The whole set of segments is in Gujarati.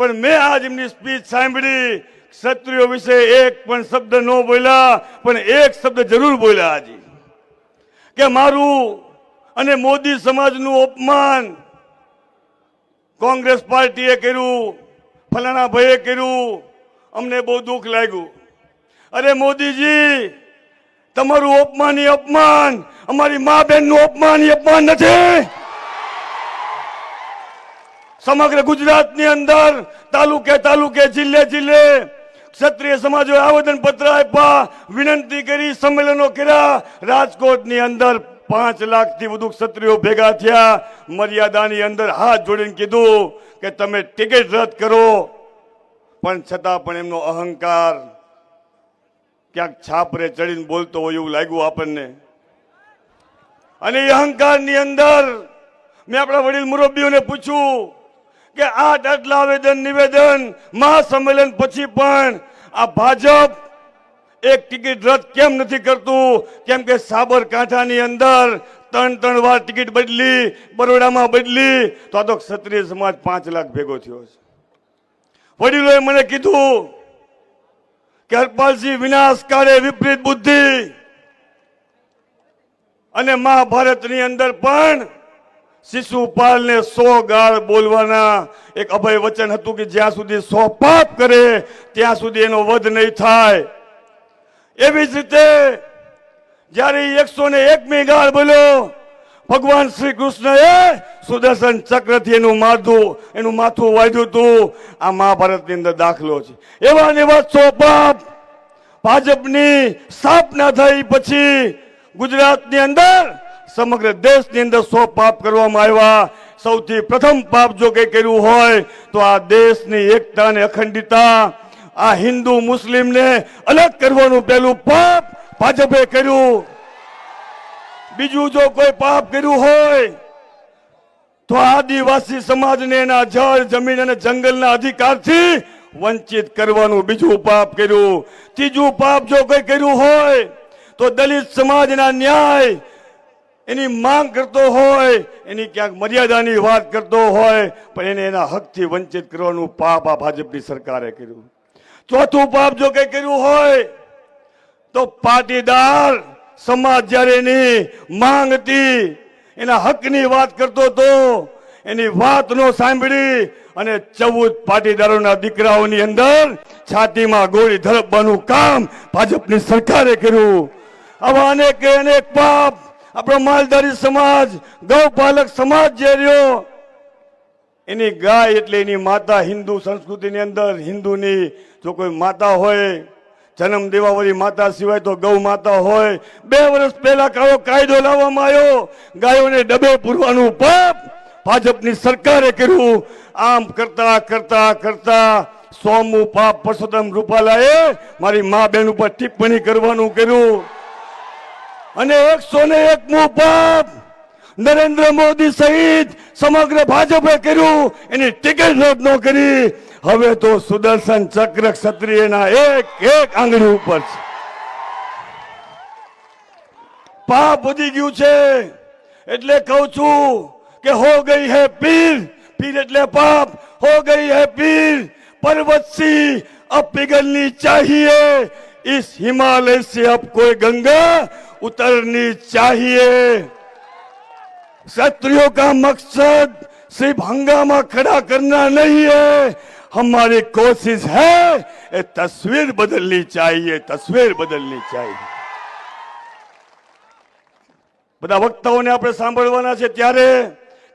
પણ મેં આજ એમની સ્પીચ સાંભળી, ક્ષત્રિયો વિશે એક પણ શબ્દ ન બોલ્યા, પણ એક શબ્દ જરૂર બોલ્યા આજે. કે મારું અને મોદી સમાજનું અપમાન કોંગ્રેસ પાર્ટીએ કર્યું ફલાણા ભાઈએ કર્યું, અમને બહુ દુઃખ લાગ્યું. અરે મોદીજી, તમારું અપમાન અપમાન, અમારી મા બહેનનું અપમાન એ અપમાન નથી. સમગ્ર ગુજરાતની અંદર તાલુકે તાલુકે, જિલ્લે જિલ્લે ક્ષત્રિય સમાજોએ આવેદન પત્ર આપ્યા, વિનંતી કરી, સંમેલનો કર્યા. રાજકોટની અંદર પાંચ લાખથી વધુ ક્ષત્રિયો ભેગા થયા. મર્યાદાની અંદર હાથ જોડીને કીધું કે તમે ટિકિટ રદ કરો. પણ છતાં પણ એમનો અહંકાર ક્યાંક છાપરે ચડીને બોલતો હોય એવું લાગ્યું આપણને. અને એ અહંકારની અંદર મેં આપણા વડીલ મુરબ્બીઓને પૂછ્યું કે આ આટલા આવેદન, નિવેદન, મહાસંમેલન પછી પણ આ ભાજપ એક ટિકિટ રદ કેમ નથી કરતું? કેમ કે સાબરકાંઠાની અંદર ત્રણ ત્રણ વાર ટિકિટ બદલી, બરોડામાં બદલી, તો આ તો ક્ષત્રિય સમાજ પાંચ લાખ ભેગો થયો છે. વડીલોએ મને કીધું કે હરપાલસિંહ વિનાશ કાળે વિપરીત બુદ્ધિ અને મહાભારતની અંદર પણ શિશુપાલને સો ગાળ બોલવાના એક અભય વચન હતું કે જ્યાં સુધી સો પાપ કરે, ત્યાં સુધી એનો વધ નહીં થાય. એવી જ રીતે જ્યારે એકસો ને એકમી ગાળ બોલ્યો, ભગવાન શ્રી કૃષ્ણએ સુદર્શન ચક્રથી એનું માથું એનું માથું વાંધ્યું હતું. આ મહાભારતની અંદર દાખલો છે. એવા ને એવા સો પાપ ભાજપની સ્થાપના થઈ પછી ગુજરાતની અંદર સમગ્ર દેશની અંદર સો પાપ કરવામાં આવ્યા. સૌથી પ્રથમ પાપ જો કંઈ કર્યું હોય, તો આ દેશની એકતા અને અખંડિતતા, આ હિન્દુ મુસ્લિમને અલગ કરવાનું પહેલું પાપ ભાજપે કર્યું. બીજું જો કોઈ પાપ કર્યું હોય, તો આદિવાસી સમાજને એના જળ, જમીન અને જંગલના અધિકારથી વંચિત કરવાનું બીજું પાપ કર્યું. ત્રીજું પાપ જો કોઈ કર્યું હોય, તો દલિત સમાજના ન્યાય એની માંગ કરતો હોય, એની ક્યાંક મર્યાદાની વાત કરતો હોય, પણ એને એના હકથી વંચિત કરવાનું પાપ આ ભાજપની સરકારે કર્યું. ચોથું પાપ જો કંઈ કર્યું હોય, તો પાટીદાર સમાજ જ્યારે એની માંગ હતી, એના હકની વાત કરતો હતો, એની વાત નો સાંભળી અને ચૌદ પાટીદારોના દીકરાઓની અંદર છાતીમાં ગોળી ધરપવાનું કામ ભાજપની સરકારે કર્યું. આવા અનેક અનેક પાપ આપણો માલધારી સમાજ, ગૌપાલક સમાજ જે રહ્યો, એની ગાય એટલે એની માતા હિન્દુ સંસ્કૃતિની અંદર, હિન્દુની જો કોઈ માતા હોય, જન્મ દેવાવાળી માતા સિવાય તો ગૌ માતા હોય, બે વર્ષ પહેલા કાળો કાયદો લાવવામાં આવ્યો, ગાયોને ડબે પૂરવાનું પાપ ભાજપની સરકારે કર્યું. આમ કરતા કરતા કરતા સોમુ પાપ પરસોત્તમ રૂપાલાએ મારી મા બેન ઉપર ટિપ્પણી કરવાનું કર્યું. અને એકસો ને એકમું પાપ નરેન્દ્ર મોદી સહિત સમગ્ર ભાજપે કર્યું. એની ટિકિટ રદ ન કરી. હવે તો સુદર્શન ચક્ર ક્ષત્રિયના એક એક આંગળી ઉપર છે. પાપ વધી ગયું છે. એટલે કહું છું કે હો ગઈ હે પીર. પીર એટલે પાપ. હો ગઈ હે પીર. પરવતસિંહ અબ પિગલની ચાહીએ. इस हिमालय से अब कोई गंगा उतरनी चाहिए क्षत्रियों का मकसद सिर्फ हंगामा खड़ा करना नहीं है हमारी कोशिश है ये तस्वीर बदलनी चाहिए तस्वीर बदलनी चाहिए બધા વક્તાઓને આપણે સાંભળવાના છે ત્યારે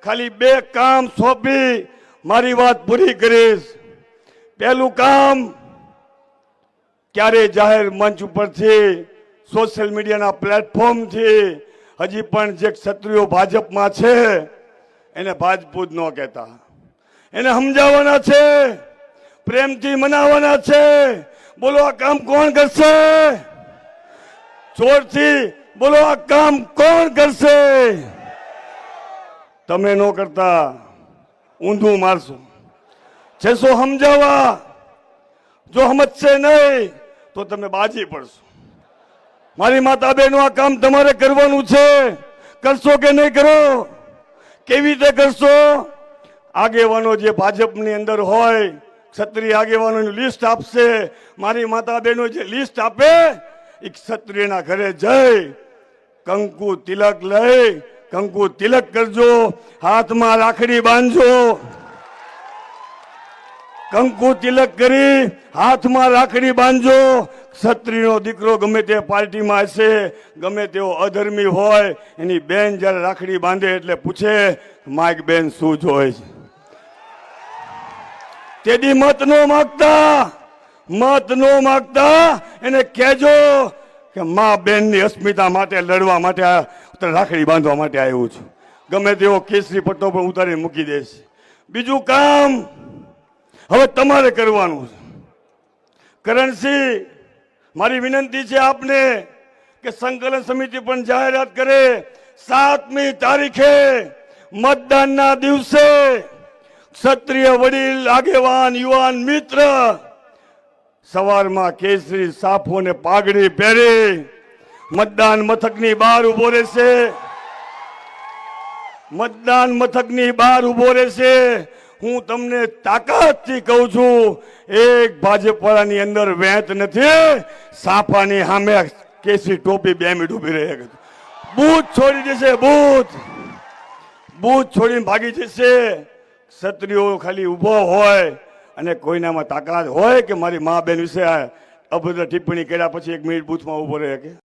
ખાલી બે કામ સોંપી મારી વાત પૂરી કરીશ પહેલું કામ ક્યારે જાહેર મંચ ઉપરથી સોશિયલ મીડિયાના પ્લેટફોર્મથી હજી પણ જે ક્ષત્રિયો ભાજપમાં છે, એને ભાજપૂત ન કહેતા. એને સમજાવવાના છે, પ્રેમથી મનાવવાના છે. બોલો, આ કામ કોણ કરશે? જોરથી બોલો, આ કામ કોણ કરશે? તમે ન કરતા, ઊંધું મારશો. છસો સમજાવવા, જો સમજશે નહીં તો તમે બાજી પડશો. મારી માતા બહેનો આ કામ તમારે કરવાનું છે. કરશો કે નહીં કરો? કેવી રીતે કરશો? આગેવાનો જે ભાજપની અંદર હોય, ક્ષત્રિય આગેવાનોની લિસ્ટ આપશે. મારી માતા બહેનો જે લિસ્ટ આપે, એ ક્ષત્રિયના ઘરે જઈ કંકુ તિલક લઈ, કંકુ તિલક કરજો, હાથમાં રાખડી બાંધજો. કંકુ તિલક કરી હાથમાં રાખડી બાંધજો. ક્ષત્રિયનો દીકરો ગમે તે પાર્ટીમાં હશે, ગમે તેઓ અધર્મી હોય, એની બેન જ્યારે રાખડી બાંધે એટલે પૂછે માઇક બેન, શું જોઈ છે? તેથી મત નો માગતા, મત નો માગતા એને કહેજો કે મા બેનની અસ્મિતા માટે લડવા માટે રાખડી બાંધવા માટે આવ્યું છું. ગમે તેવો કેસરી પટ્ટો પણ ઉતારી મૂકી દેશ બીજું કામ હવે તમારે કરવાનું છે. કરણસિંહ, મારી વિનંતી છે આપને કે સંકલન સમિતિ પણ જાહેરાત કરે. સાતમી તારીખે મતદાનના દિવસે ક્ષત્રિય વડીલ, આગેવાન, યુવાન, મિત્ર સવારમાં કેસરી સાફો ને પાઘડી પહેરી મતદાન મથકની બહાર ઊભો રહેશે. મતદાન મથકની બહાર ઊભો રહેશે. હું તમને તાકાતથી કહું છું, એક ભાજપ વાળાની અંદર વેંત નથી સાફાની સામે કેસી ટોપી બે મિનિટ ઊભી હતી બૂથ છોડી જશે બૂથ. બૂથ છોડીને ભાગી જશે. ક્ષત્રિયો ખાલી ઊભો હોય અને કોઈનામાં તાકાત હોય કે મારી મા બેન વિશે અભદ્ર ટિપ્પણી કર્યા પછી એક મિનિટ બૂથમાં ઊભો રહે કે?